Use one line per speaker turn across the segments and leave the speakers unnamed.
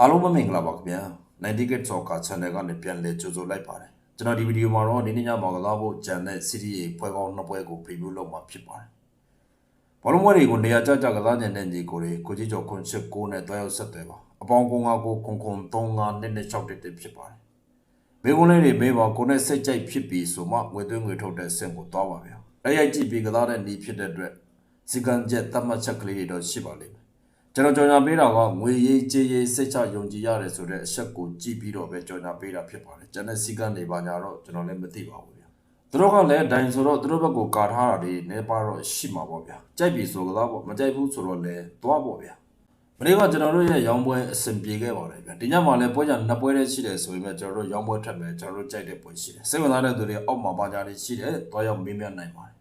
အားလုံးပဲမင်္ဂလာပါခင်ဗျာ90 Get Soccer Channel ကနေပြန်လည်ကြိုဆိုလိုက်ပါတယ်ကျွန်တော်ဒီဗီဒီယိုမှာတော့ဒီနေ့ညမှာကစားဖို့ကြံတဲ့ CDA ပွဲကောင်းနှစ်ပွဲကို preview လုပ်မှာဖြစ်ပါတယ်ဘောလုံးပွဲတွေကိုနေရာကျကျကစားနေတဲ့ညီကိုတွေကိုကြီးကျော်ခွန်ချစ်6နဲ့တွဲရောက်ဆက်တယ်ပါအပေါင်းကုန်းကကိုခွန်ခွန်35နဲ့နဲ့6တက်တက်ဖြစ်ပါတယ်ဘေးကုန်းလေးတွေမေးပါကိုနဲ့စိတ်ကြိုက်ဖြစ်ပြီးဆိုမှငွေသွင်းငွေထုတ်တဲ့အဆင့်ကိုသွားပါဗျာအဲ့ရိုက်ကြည့်ပြီးကစားတဲ့ဤဖြစ်တဲ့အတွက်စီကံချက်တတ်မှတ်ချက်ကလေးတွေတော့ရှိပါလိမ့်မယ် ကျွန်တော်ကြော်ညာပေးတာကငွေရေးကြေးရေးစိတ်ချယုံကြည်ရတယ်ဆိုတဲ့အချက်ကိုကြည့်ပြီးတော့ပဲကြော်ညာပေးတာဖြစ်ပါတယ်ကျွန်တော်စီကနေပါညာတော့ကျွန်တော်လည်းမသိပါဘူးဗျာသူတို့ကလည်းဒိုင်ဆိုတော့သူတို့ဘက်ကိုကာထားတာတွေနေပါတော့ရှိမှာပေါ့ဗျာကြိုက်ပြီဆိုကသားပေါ့မကြိုက်ဘူးဆိုတော့လည်းသွားပေါ့ဗျာမနေ့ကကျွန်တော်တို့ရဲ့ရောင်းပွဲအဆင်ပြေခဲ့ပါတယ်ဗျာဒီညမှာလည်းပွဲကြနှစ်ပွဲတည်းရှိတယ်ဆိုပေမဲ့ကျွန်တော်တို့ရောင်းပွဲထက်မယ်ကျွန်တော်တို့ကြိုက်တဲ့ပွဲရှိတယ်စိတ်ဝင်စားတဲ့သူတွေအောက်မှာပါကြတွေရှိတယ်သွားရောက်မေးမြန်းနိုင်ပါတယ်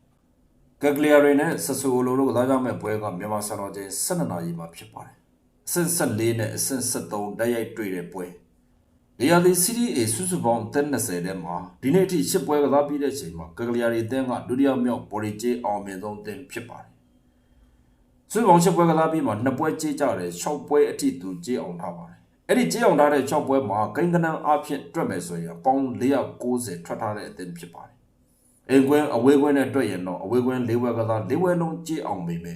ကက်ဂလီယာရီနဲ့ဆဆူလိုတို့ကစားကြမဲ့ပွဲကမြန်မာစံတော်ချိန်12နာရီမှာဖြစ်ပါတယ်။အဆင့်14နဲ့အဆင့်73တိုက်ရိုက်တွေ့တဲ့ပွဲ။ဒီယာဒီစီရီအေစုစုပေါင်း30တဲ့မှာဒီနေ့အထိ10ပွဲကစားပြီးတဲ့အချိန်မှာကက်ဂလီယာရီအသင်းကဒုတိယမြောက်ဘော်ရီဂျေအောင်မြင်ဆုံးအသင်းဖြစ်ပါတယ်။စုစုပေါင်း10ပွဲကစားပြီးမှ2ပွဲကြေးကြတယ်6ပွဲအထိသူကြေးအောင်ထားပါတယ်။အဲ့ဒီကြေးအောင်ထားတဲ့6ပွဲမှာဂိမ်းကနန်းအဖြစ်တွက်မယ်ဆိုရင်ပေါင်း490ထွက်ထားတဲ့အသင်းဖြစ်ပါတယ်။ အိမ်ကွင်းအဝေးကွင်းနဲ့တွေ့ရင်တော့အဝေးကွင်း၄ဘွဲကစား၄ဘွဲလုံးကြည့်အောင်ပြီပဲ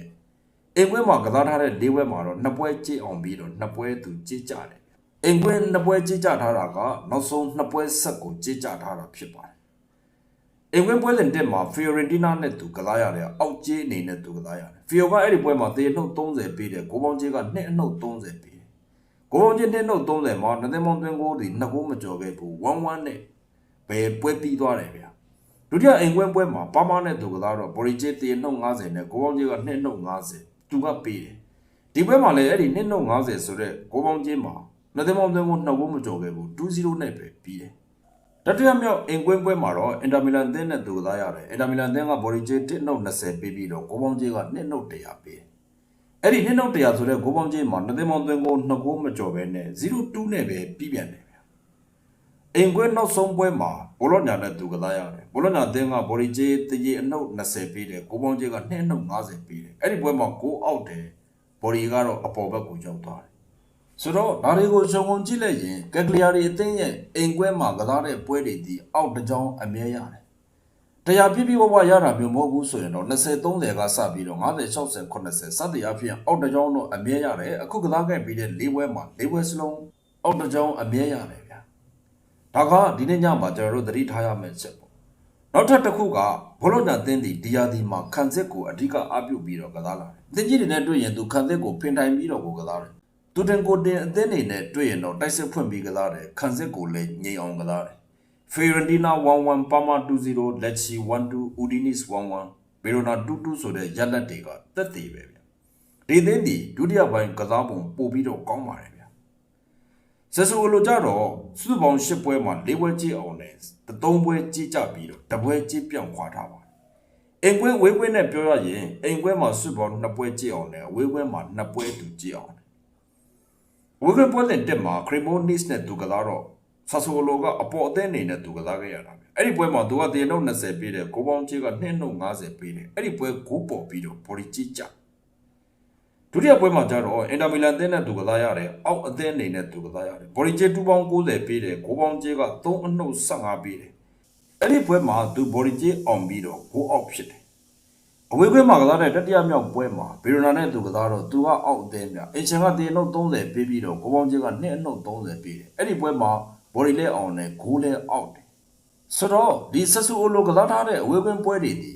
အိမ်ကွင်းမှာကစားထားတဲ့၄ဘွဲမှာတော့နှစ်ပွဲကြည့်အောင်ပြီးတော့နှစ်ပွဲသူကြည့်ကြတယ်အိမ်ကွင်းနှစ်ပွဲကြည့်ကြထားတာကနောက်ဆုံးနှစ်ပွဲဆက်ကိုကြည့်ကြထားတာဖြစ်ပါတယ်အိမ်ကွင်းပွဲစဉ်တက်မှာဖီယိုရင်တီနာနဲ့သူကစားရတယ်အောက်ကျေးအနေနဲ့သူကစားရတယ်ဖီယိုကအဲ့ဒီပွဲမှာတေနှုတ်30ပေးတယ်ကိုပေါင်းကျေးကနှစ်အနှုတ်30ပေးတယ်ကိုပေါင်းကျေးနှစ်နှုတ်30မှာနသိမောင်သွင်းကိုဒီနှစ်ကိုမကြော်ခဲ့ဘူး1-1နဲ့ဘယ်ပွဲပြီးသွားတယ်ဗျာ ဒုတိယအိမ်ကွင်းပွဲမှာပါမနဲ့သူကစားတော့ဘော်ရီဂျေတေနှုတ်90နဲ့ကိုပေါင်းကြီးက2နှုတ်90သူကပေးတယ်ဒီပွဲမှာလည်းအဲ့ဒီ2နှုတ်90ဆိုတော့ကိုပေါင်းကြီးမှာနှစ်သိန်းပေါင်းသွင်းကိုနှစ်ဘိုးမကျော်ခဲ့ဘူး2-0နဲ့ပဲပြီးတယ်တတိယမြောက်အိမ်ကွင်းပွဲမှာတော့အင်တာမီလန်အသင်းနဲ့သူကစားရတယ်အင်တာမီလန်အသင်းကဘော်ရီဂျေ1နှုတ်20ပေးပြီးတော့ကိုပေါင်းကြီးက2နှုတ်100ပေးတယ်အဲ့ဒီ2နှုတ်100ဆိုတော့ကိုပေါင်းကြီးမှာနှစ်သိန်းပေါင်းသွင်းကိုနှစ်ဘိုးမကျော်ပဲနဲ့0-2နဲ့ပဲပြီးပြန်တယ် အိမ်ကွင်းနောက်ဆုံးပွဲမှာဘောလော့ညာနဲ့သူကစားရတယ်ဘောလော့ညာအသင်းကဘော်ရီဂျေးတကြီးအနှုတ်20ပေးတယ်ကိုပေါင်းဂျေးက2အနှုတ်50ပေးတယ်အဲ့ဒီပွဲမှာကိုအောက်တယ်ဘော်ရီကတော့အပေါ်ဘက်ကိုရောက်သွားတယ်ဆိုတော့ဒါတွေကိုခြုံငုံကြည့်လိုက်ရင်ကက်ဂလီယာရီအသင်းရဲ့အိမ်ကွင်းမှာကစားတဲ့ပွဲတွေဒီအောက်တစ်ကြောင်းအမြဲရတယ်တရားပြည့်ပြည့်ဝဝရတာမျိုးမဟုတ်ဘူးဆိုရင်တော့20 30ကစပြီးတော့50 60 80စသည်အဖြစ်အောက်တစ်ကြောင်းတော့အမြဲရတယ်အခုကစားခဲ့ပြီးတဲ့၄ပွဲမှာ၄ပွဲစလုံးအောက်တစ်ကြောင်းအမြဲရတယ်ဗျာ ဒါကဒီနေ့ညမှာကျွန်တော်တို့သတိထားရမယ့်ချက်ပေါ့နောက်ထပ်တစ်ခုကဘောလုံးညာသင်းဒီဒီယာဒီမှာခံစစ်ကိုအဓိကအပြုတ်ပြီးတော့ကစားလာတယ်။သင်ကြီးတွေနဲ့တွေ့ရင်သူခံစစ်ကိုဖင်ထိုင်ပြီးတော့ကိုကစားတယ်။သူတင်ကိုတင်အသင်းတွေနဲ့တွေ့ရင်တော့တိုက်စစ်ဖွင့်ပြီးကစားတယ်။ခံစစ်ကိုလည်းငြိမ်အောင်ကစားတယ်။ Fiorentina 1-1 Parma 2-0 Lecce 1-2 Udinese 1-1 Verona 2-2ဆိုတဲ့ရက်လက်တွေကတက်သေးပဲဗျ။ဒီသင်းဒီဒုတိယပိုင်းကစားပုံပို့ပြီးတော့ကောင်းပါတယ်ဗျ။ ဆဆူလိုကြတော့စုစုပေါင်း၈ပွဲမှာ၄ပွဲကြည့်အောင်နဲ့၃ပွဲကြည့်ကြပြီးတော့တပွဲကြည့်ပြောင်းခွာထားပါတယ်။အိမ်ကွင်းဝေးကွင်းနဲ့ပြောရရင်အိမ်ကွင်းမှာစုစုပေါင်း၂ပွဲကြည့်အောင်နဲ့ဝေးကွင်းမှာ၂ပွဲတူကြည့်အောင်။ဝေးကွင်းပွဲတဲ့တက်မှာခရီမိုနစ်နဲ့သူကစားတော့ဆဆူလိုကအပေါ်အသင်းအနေနဲ့သူကစားခဲ့ရတာပဲ။အဲ့ဒီပွဲမှာသူကတေနှုတ်20ပေးတယ်ကိုပေါင်းချေက2နှုတ်50ပေးတယ်။အဲ့ဒီပွဲကိုပေါ်ပြီးတော့ဘော်ဒီကြည့်ကြ။ ဒုတိယပွဲမှာကျတော့အင်တာမီလန်အသင်းနဲ့သူကစားရတယ်အောက်အသင်းအနေနဲ့သူကစားရတယ်ဘော်ရီဂျေ2ပေါင်း90ပေးတယ်9ပေါင်းဂျေက3အနှုတ်15ပေးတယ်အဲ့ဒီပွဲမှာသူဘော်ရီဂျေအောင်ပြီးတော့9အောက်ဖြစ်တယ်အဝေးပွဲမှာကစားတဲ့တတိယမြောက်ပွဲမှာဘီရိုနာနဲ့သူကစားတော့သူကအောက်အသင်းများအင်ချန်ကတေနှုတ်30ပေးပြီးတော့9ပေါင်းဂျေက2အနှုတ်30ပေးတယ်အဲ့ဒီပွဲမှာဘော်ရီလဲအောင်နဲ့9လဲအောက်တယ်ဆိုတော့ဒီဆက်ဆူအိုလိုကစားထားတဲ့အဝေးကွင်းပွဲတွေဒီ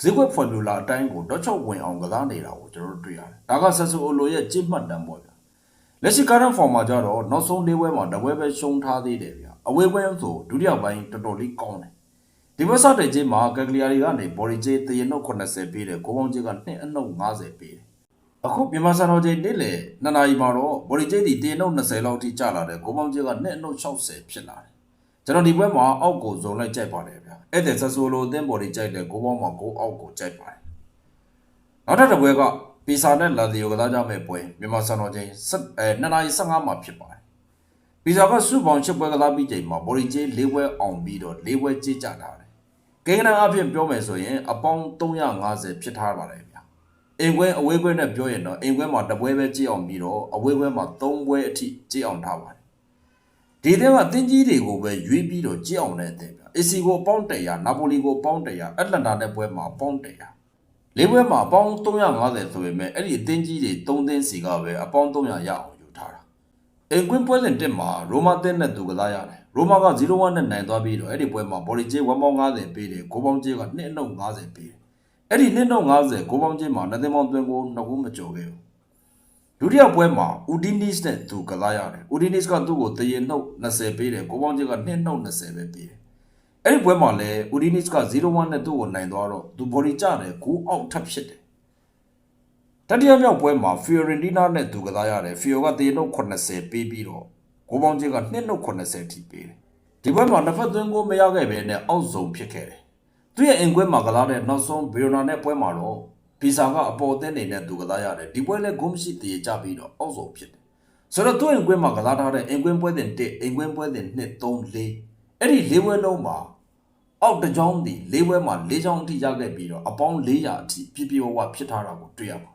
ဈေးကွက်ဖော်မြူလာအတိုင်းကိုတော့ချုပ်ဝင်အောင်ကစားနေတာကိုကျွန်တော်တို့တွေ့ရတယ်။ဒါကဆက်ဆူအိုလိုရဲ့ကြိတ်မှတ်တမ်းပေါ့ဗျာ။လက်ရှိကားရန်ဖော်မှာကြတော့နောက်ဆုံးလေးပွဲမှာတပွဲပဲရှုံးထားသေးတယ်ဗျာ။အဝေးပွဲဆိုဒုတိယပိုင်းတော်တော်လေးကောင်းတယ်။ဒီဘက်စတဲ့ချင်းမှာကက်ဂလီယာရီကနေဘော်ရီဂျေတရင်နှုတ်80ပေးတယ်။ကိုပေါင်းဂျေက2အနှုတ်50ပေးတယ်။အခုမြန်မာစံတော်ချိန်နေ့လေနှစ်နာရီမှာတော့ဘော်ရီဂျေဒီတရင်နှုတ်20လောက်ထိကျလာတယ်။ကိုပေါင်းဂျေက2အနှုတ်60ဖြစ်လာတယ်။ကျွန်တော်ဒီဘက်မှာအောက်ကိုဇုံလိုက်ကြိုက်ပါတယ်ဗျာ အဲ့တဲ့ဆဆိုလိုအသင်းပေါ်တွေကြိုက်တယ်ကိုပေါင်းမှာကိုအောက်ကိုကြိုက်ပါတယ်နောက်ထပ်တစ်ပွဲကပီဆာနဲ့လာဒီယိုကစားကြမယ့်ပွဲမြန်မာစံတော်ချိန်7အဲ2နာရီ15မှာဖြစ်ပါတယ်ပီဆာကစုပေါင်း7ပွဲကစားပြီးချိန်မှာဘော်ရီဂျေ၄ပွဲအောင်ပြီးတော့၄ပွဲကြေးကြထားတယ်ကိန်းဂဏန်းအဖြစ်ပြောမယ်ဆိုရင်အပေါင်း350ဖြစ်ထားပါတယ်ဗျာအိမ်ခွဲအဝေးခွဲနဲ့ပြောရင်တော့အိမ်ခွဲမှာတစ်ပွဲပဲကြည့်အောင်ပြီးတော့အဝေးခွဲမှာ၃ပွဲအထိကြည့်အောင်ထားပါတယ်ဒီတဲ့ကအသင်းကြီးတွေကိုပဲရွေးပြီးတော့ကြည့်အောင်တဲ့အသင်းဗျ အေစီကိုပေါင်း100နာပိုလီကိုပေါင်း100အက်တလန်တာနဲ့ပွဲမှာပေါင်း100လေးပွဲမှာအပေါင်း350ဆိုပေမဲ့အဲ့ဒီအသင်းကြီးတွေ၃သင်းစီကပဲအပေါင်း300ရအောင်ယူထားတာအင်ကွင်းပွဲစဉ်တက်မှာရိုမာတင်းနဲ့သူကစားရတယ်ရိုမာက0-1နဲ့နိုင်သွားပြီးတော့အဲ့ဒီပွဲမှာဘော်လီဂျေ1.50ပေးတယ်ဂိုးပေါင်းဂျေက2.50ပေးတယ်အဲ့ဒီ2.50ဂိုးပေါင်းဂျေမှာနှစ်သိန်းပေါင်းသွင်းကိုနှစ်ခုမကျော်ခဲ့ဘူးဒုတိယပွဲမှာဦးဒီနစ်နဲ့သူကစားရတယ်ဦးဒီနစ်ကသူ့ကိုတရေနှုတ်20ပေးတယ်ဂိုးပေါင်းဂျေက2.20ပဲပေးတယ် အဲ့ဒီပွဲမှာလည်းဦးဒီနစ်က0-1နဲ့သူ့ကိုနိုင်သွားတော့သူဘော်လီကျတယ်ဂိုးအောက်ထပ်ဖြစ်တယ်တတိယမြောက်ပွဲမှာဖီယိုရင်တီနာနဲ့သူကစားရတယ်ဖီယိုကတေနှုတ်80ပေးပြီးတော့ကိုပေါင်းကြီးက2နှုတ်80ထိပေးတယ်ဒီပွဲမှာနှစ်ဖက်သွင်းကိုမရခဲ့ပဲနဲ့အောက်ဆုံးဖြစ်ခဲ့တယ်သူရဲ့အင်ကွဲမှာကစားတဲ့နောက်ဆုံးဘီယိုနာနဲ့ပွဲမှာတော့ပီဆာကအပေါ်အသင်းနေနဲ့သူကစားရတယ်ဒီပွဲလည်းဂုံးမရှိတည်ကြပြီးတော့အောက်ဆုံးဖြစ်တယ်ဆိုတော့သူ့အင်ကွဲမှာကစားထားတဲ့အင်ကွဲပွဲတင်1အင်ကွဲပွဲတင်2 3 4အဲ့ဒီ၄ပွဲလုံးမှာ အောက်တစ်ကြောင်းဒီ၄ပွဲမှာ၄ကြောင်းအထိရခဲ့ပြီးတော့အပေါင်း400အထိပြည့်ပြည့်ဝဝဖြစ်ထားတာကိုတွေ့ရပါတယ်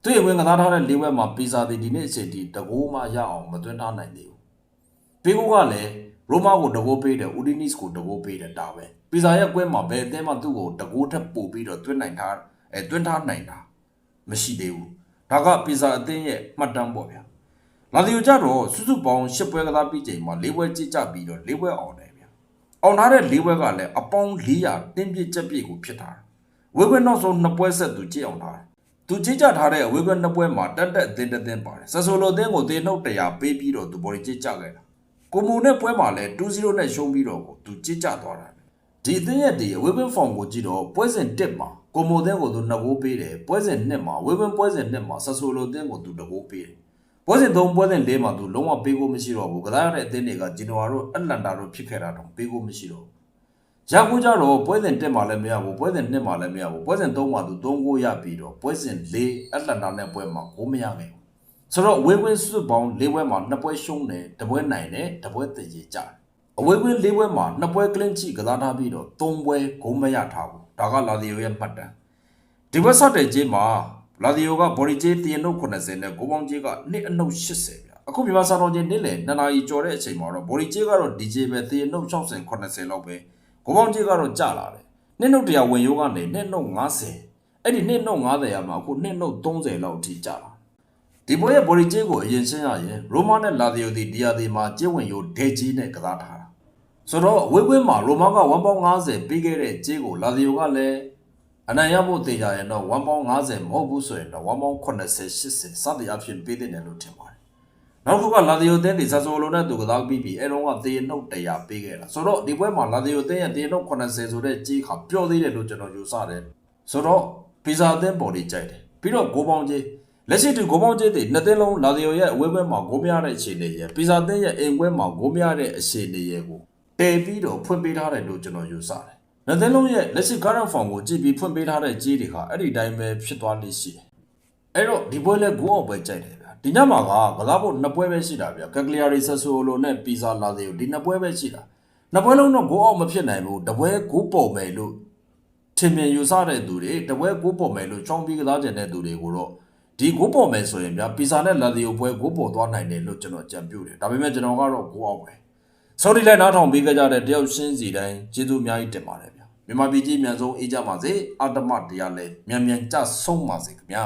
။သူ့ရဲ့ဝင်ကစားထားတဲ့၄ပွဲမှာပီဇာတီဒီနေ့အချိန်ထိတကိုးမှရအောင်မသွင်းထားနိုင်သေးဘူး။ပေကိုကလည်းရိုမာကိုတကိုးပေးတယ်ဦးဒီနစ်ကိုတကိုးပေးတယ်ဒါပဲ။ပီဇာရဲ့ကွဲမှာဘယ်အသင်းမှသူ့ကိုတကိုးထက်ပို့ပြီးတော့သွင်းနိုင်ထားအဲသွင်းထားနိုင်တာမရှိသေးဘူး။ဒါကပီဇာအသင်းရဲ့မှတ်တမ်းပေါ့ဗျာ။လာဒီယိုကြတော့စုစုပေါင်း၈ပွဲကစားပြီးချိန်မှာ၄ပွဲကြည့်ကြပြီးတော့၄ပွဲအောင်တယ်ဗျာ။ အောင်ထားတဲ့၄ဘွဲကလည်းအပေါင်း400တင်းပြည့်ချက်ပြည့်ကိုဖြစ်ထားတယ်။ဝေခွဲနောက်ဆုံးနှစ်ပွဲဆက်သူကြည့်အောင်ထားတယ်။သူကြည့်ကြထားတဲ့ဝေခွဲနှစ်ပွဲမှာတက်တက်အသင်းတစ်သင်းပါတယ်။ဆဆိုလိုအသင်းကိုတေနှုတ်100ပေးပြီးတော့သူဘော်ရီကြည့်ကြခဲ့တာ။ကိုမူနဲ့ပွဲမှာလည်း2-0နဲ့ရှုံးပြီးတော့ကိုသူကြည့်ကြသွားတာ။ဒီအသင်းရဲ့ဒီဝေခွဲဖောင်ကိုကြည့်တော့ပွဲစဉ်1မှာကိုမူအသင်းကိုသူ2ဂိုးပေးတယ်။ပွဲစဉ်2မှာဝေခွဲပွဲစဉ်2မှာဆဆိုလိုအသင်းကိုသူ2ဂိုးပေးတယ်။ ပွဲစဉ်3ပွဲစဉ်4မှာသူလုံးဝပေးဖို့မရှိတော့ဘူးကစားရတဲ့အသင်းတွေကဂျီနိုဝါတို့အက်တလန်တာတို့ဖြစ်ခဲ့တာတော့ပေးဖို့မရှိတော့ဘူးရကူကြတော့ပွဲစဉ်1မှာလည်းမရဘူးပွဲစဉ်2မှာလည်းမရဘူးပွဲစဉ်3မှာသူ3ဂိုးရပြီးတော့ပွဲစဉ်4အက်တလန်တာနဲ့ပွဲမှာဂိုးမရခဲ့ဘူးဆိုတော့အဝေးကွင်းစုပေါင်း၄ပွဲမှာ2ပွဲရှုံးတယ်တစ်ပွဲနိုင်တယ်တစ်ပွဲတည်ကြကြတယ်အဝေးကွင်း၄ပွဲမှာ2ပွဲကလင်းချီကစားထားပြီးတော့3ပွဲဂိုးမရထားဘူးဒါကလာဒီယိုရဲ့မှတ်တမ်းဒီဘက်ဆက်တဲ့ကြေးမှာ လာဒီယိုကဘော်ဒီကြေးတရင်နှုတ်80နဲ့ကိုပေါင်းကြေးကနှစ်အနှုတ်80ဗျအခုမြန်မာစာတော်ချင်းနေ့လယ်2နာရီကျော်တဲ့အချိန်မှာတော့ဘော်ဒီကြေးကတော့ DJ ပဲတရင်နှုတ်60 80လောက်ပဲကိုပေါင်းကြေးကတော့ကျလာတယ်နှစ်နှုတ်တရားဝင်ရိုးကနေနှစ်နှုတ်90အဲ့ဒီနှစ်နှုတ်90ရမှာအခုနှစ်နှုတ်30လောက်အထိကျလာဒီပွဲရဲ့ဘော်ဒီကြေးကိုအရင်ရှင်းရရင်ရိုမာနဲ့လာဒီယိုဒီဒီယာဒီမှာကြေးဝင်ရိုးဒေဂျီနဲ့ကစားထားတာဆိုတော့အဝေးကွင်းမှာရိုမာက1.50ပေးခဲ့တဲ့ကြေးကိုလာဒီယိုကလည်း အနိုင်ရဖို့တေချာရင်တော့1ပေါင်း50မဟုတ်ဘူးဆိုရင်တော့1ပေါင်း80 80စသည်အဖြစ်ပေးတဲ့တယ်လို့ထင်ပါတယ်။နောက်တစ်ခုကလာဒီယိုတင်းဒီဆာဆိုလိုနဲ့သူကစားပြီးပြီအဲတော့ကတေနှုတ်100ပေးခဲ့တာဆိုတော့ဒီပွဲမှာလာဒီယိုတင်းရဲ့တေနှုတ်80ဆိုတဲ့ကြီးခါပျော့သေးတယ်လို့ကျွန်တော်ယူဆတယ်။ဆိုတော့ပီဇာတင်းပေါ်ဒီကြိုက်တယ်။ပြီးတော့ဂိုးပေါင်းကြီးလက်ရှိတူဂိုးပေါင်းကြီးတွေနှစ်သိန်းလုံးလာဒီယိုရဲ့အဝေးဘက်မှာဂိုးမရတဲ့အခြေအနေရဲ့ပီဇာတင်းရဲ့အိမ်ခွဲမှာဂိုးမရတဲ့အခြေအနေရဲ့ကိုတည်ပြီးတော့ဖွင့်ပေးထားတယ်လို့ကျွန်တော်ယူဆတယ်။ လက်သေးလုံးရဲ့လက်ရှိ current form ကိုကြည့်ပြီးဖွင့်ပေးထားတဲ့ကြီးတွေကအဲ့ဒီတိုင်းပဲဖြစ်သွားလိမ့်ရှိတယ်။အဲ့တော့ဒီပွဲလဲဂိုးအောင်ပဲကြိုက်တယ်ဗျာ။ဒီညမှာကကစားဖို့နှစ်ပွဲပဲရှိတာဗျာ။ကက်ကလီယာရီဆက်ဆိုလိုနဲ့ပီဇာလာသေးကိုဒီနှစ်ပွဲပဲရှိတာ။နှစ်ပွဲလုံးတော့ဂိုးအောင်မဖြစ်နိုင်ဘူး။တပွဲဂိုးပေါ်မယ်လို့ထင်မြင်ယူဆတဲ့သူတွေတပွဲဂိုးပေါ်မယ်လို့ချောင်းပြီးကစားကြတဲ့သူတွေကိုတော့ဒီဂိုးပေါ်မယ်ဆိုရင်ဗျာပီဇာနဲ့လာသေးကိုပွဲဂိုးပေါ်သွားနိုင်တယ်လို့ကျွန်တော်ကြံပြုတယ်။ဒါပေမဲ့ကျွန်တော်ကတော့ဂိုးအောင်ပဲ။ဆော်ဒီလိုက်နားထောင်ပေးကြတဲ့တယောက်ရှင်းစီတိုင်းကျေးဇူးအများကြီးတင်ပါတယ်ဗျာ မြန်မာပြည်ကြီးအမြန်ဆုံးအေးကြပါစေအတ္တမတရားလည်းမြန်မြန်ကြဆုံးပါစေခင်ဗျာ